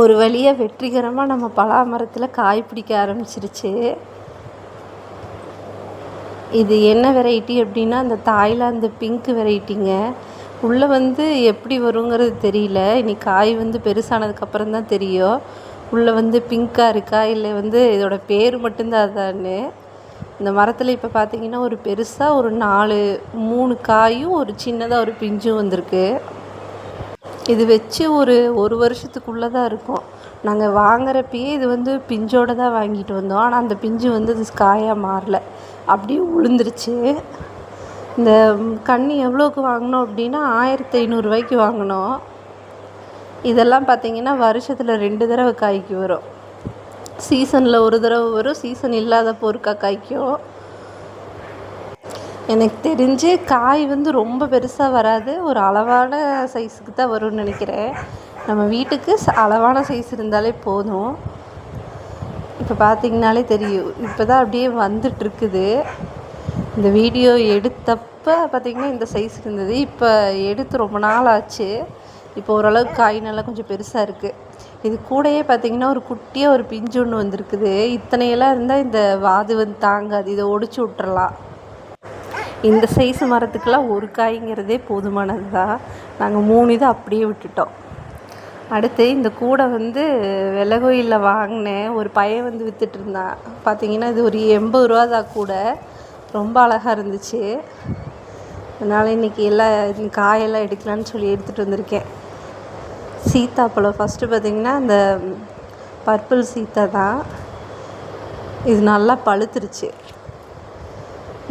ஒரு வழியாக வெற்றிகரமாக நம்ம பலா மரத்தில் காய் பிடிக்க ஆரம்பிச்சிருச்சு. இது என்ன வெரைட்டி அப்படின்னா அந்த தாய்லாந்து பிங்க் வெரைட்டிங்க உள்ளே வந்து எப்படி வருங்கிறது தெரியல. இனி காய் வந்து பெருசானதுக்கப்புறம் தான் தெரியும். உள்ளே வந்து பிங்க்காக இருக்கா? இல்லை வந்து இதோட பேர் மட்டும்தான் அதான்னு. இந்த மரத்தில் இப்போ பார்த்தீங்கன்னா ஒரு பெருசாக ஒரு நாலு மூணு காயும் ஒரு சின்னதாக ஒரு பிஞ்சும் வந்திருக்கு. இது வச்சு ஒரு ஒரு வருஷத்துக்குள்ளே தான் இருக்கும். நாங்கள் வாங்குறப்பயே இது வந்து பிஞ்சோடு தான் வாங்கிட்டு வந்தோம். ஆனால் அந்த பிஞ்சு வந்து அது காயாக மாறல. அப்படியே உளுந்துருச்சு. இந்த கன்று எவ்வளோக்கு வாங்கினோம் அப்படின்னா ஆயிரத்தி ஐநூறுரூவாய்க்கு வாங்கினோம். இதெல்லாம் பார்த்திங்கன்னா வருஷத்தில் ரெண்டு தடவை காய்க்கு வரும். சீசனில் ஒரு தடவை வரும். சீசன் இல்லாதப்போ ஒருக்கா காய்க்கும். எனக்கு தெரிஞ்சு காய் வந்து ரொம்ப பெருசாக வராது. ஒரு அளவான சைஸுக்கு தான் வரும்னு நினைக்கிறேன். நம்ம வீட்டுக்கு அளவான சைஸ் இருந்தாலே போதும். இப்போ பார்த்திங்கனாலே தெரியும். இப்போ தான் அப்படியே வந்துட்டுருக்குது. இந்த வீடியோ எடுத்தப்போ பார்த்திங்கன்னா இந்த சைஸ் இருந்தது. இப்போ எடுத்து ரொம்ப நாள் ஆச்சு. இப்போ ஓரளவுக்கு காய் நல்லா கொஞ்சம் பெருசாக இருக்குது இது கூடயே பார்த்திங்கன்னா ஒரு குட்டியாக ஒரு பிஞ்சு ஒன்று வந்திருக்குது. இத்தனையெல்லாம் இருந்தால் இந்த வாது வந்து தாங்காது. இதை ஒடிச்சு விட்றலாம் இந்த சைஸ் மரத்துக்கெல்லாம் ஒரு காய்ங்கிறதே போதுமானது தான் நாங்கள் மூணு இதை அப்படியே விட்டுட்டோம். அடுத்து இந்த கூடை வந்து வெள்ளை கோயிலில் வாங்கினேன். ஒரு பையன் வந்து விற்றுட்டு இருந்தான் பார்த்தீங்கன்னா இது ஒரு எண்பது ரூபா தான் கூடை. ரொம்ப அழகாக இருந்துச்சு. அதனால் இன்றைக்கி எல்லாம் காயெல்லாம் எடுக்கலான்னு சொல்லி எடுத்துகிட்டு வந்திருக்கேன். சீத்தாப்பழம். ஃபஸ்ட்டு பார்த்திங்கன்னா அந்த பர்பிள் சீத்தா தான். இது நல்லா பழுத்துருச்சு.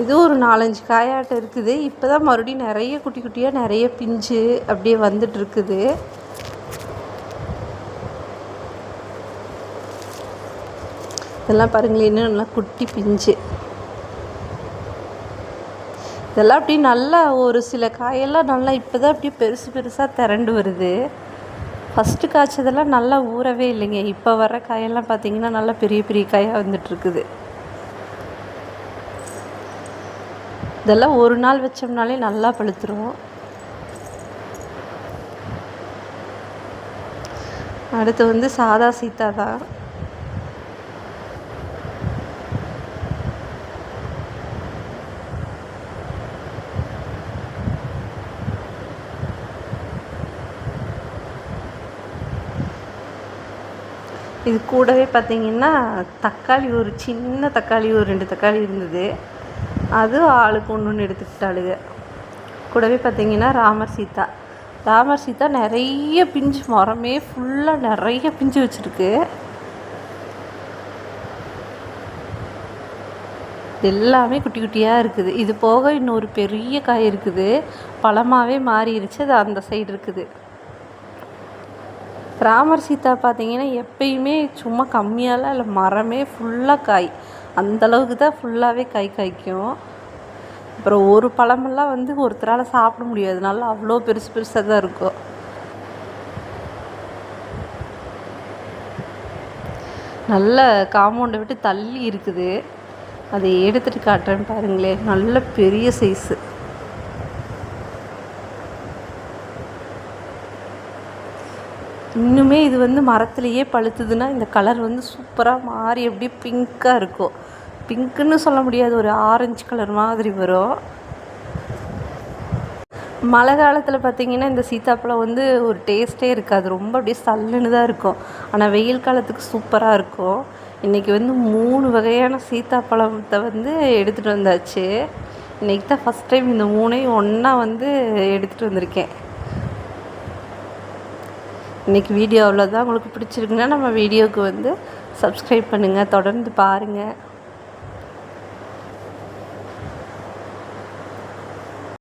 இது ஒரு நாலஞ்சு காயாட்டம் இருக்குது. இப்போ தான் மறுபடியும் நிறைய குட்டி குட்டியாக நிறைய பிஞ்சு அப்படியே வந்துட்டுருக்குது. இதெல்லாம் பாருங்களேன் இன்னும் நல்லா குட்டி பிஞ்சு. இதெல்லாம் அப்படி நல்லா ஒரு சில காயெல்லாம் நல்லா இப்போ தான் அப்படியே பெருசு பெருசாக திரண்டு வருது. ஃபஸ்ட்டு காய்ச்சதெல்லாம் நல்லா ஊறவே இல்லைங்க. இப்போ வர காயெல்லாம் பார்த்திங்கன்னா நல்லா பெரிய பெரிய காயாக வந்துட்டுருக்குது. இதெல்லாம் ஒரு நாள் வச்சோம்னாலே நல்லா பழுத்துரும். அடுத்து வந்து சாதா சீதா தான். இது கூடவே பார்த்திங்கன்னா தக்காளி ஒரு சின்ன தக்காளி ஒரு ரெண்டு தக்காளி இருந்தது. அது ஆளுக்கு ஒன்று ஒன்று எடுத்துக்கிட்டாளுங்க கூடவே பார்த்திங்கன்னா ராமர் சீதா. ராமர் சீதா நிறைய பிஞ்சு மரமே ஃபுல்லாக நிறைய பிஞ்சு வச்சுருக்கு. எல்லாமே குட்டி குட்டியாக இருக்குது. இது போக இன்னொரு பெரிய காய் இருக்குது. பழமாகவே மாறிடுச்சு அது அந்த சைடு இருக்குது. ராமர் சீதா பார்த்தீங்கன்னா எப்பயுமே சும்மா கம்மியாலாம் இல்லை. மரமே ஃபுல்லாக காய். அந்தளவுக்கு தான் ஃபுல்லாகவே கை காய்க்கும். அப்புறம் ஒரு பழமெல்லாம் வந்து ஒருத்தரால் சாப்பிட முடியாது. நல்லா அவ்வளோ பெருசு பெருசாக தான் இருக்கும். நல்ல காம்பவுண்டை விட்டு தள்ளி இருக்குது. அதை எடுத்துகிட்டு காட்டுறேன்னு பாருங்களேன். நல்ல பெரிய சைஸு இன்னுமே இது வந்து மரத்துலேயே பழுத்துதுன்னா இந்த கலர் வந்து சூப்பராக மாறி அப்படியே பிங்க்காக இருக்கும். பிங்க்குன்னு சொல்ல முடியாது ஒரு ஆரஞ்சு கலர் மாதிரி வரும். மழை காலத்தில் பார்த்திங்கன்னா இந்த சீத்தாப்பழம் வந்து ஒரு டேஸ்ட்டே இருக்காது. ரொம்ப அப்படியே சல்லுன்னு தான் இருக்கும். ஆனால் வெயில் காலத்துக்கு சூப்பராக இருக்கும். இன்றைக்கி வந்து மூணு வகையான சீத்தாப்பழத்தை வந்து எடுத்துகிட்டு வந்தாச்சு. இன்றைக்கி தான் ஃபஸ்ட் டைம் இந்த மூணையும் ஒன்றா வந்து எடுத்துகிட்டு வந்திருக்கேன். இன்றைக்கி வீடியோ அவ்வளோதான் உங்களுக்கு பிடிச்சிருக்குன்னா நம்ம வீடியோவுக்கு வந்து சப்ஸ்கிரைப் பண்ணுங்கள் தொடர்ந்து பாருங்கள்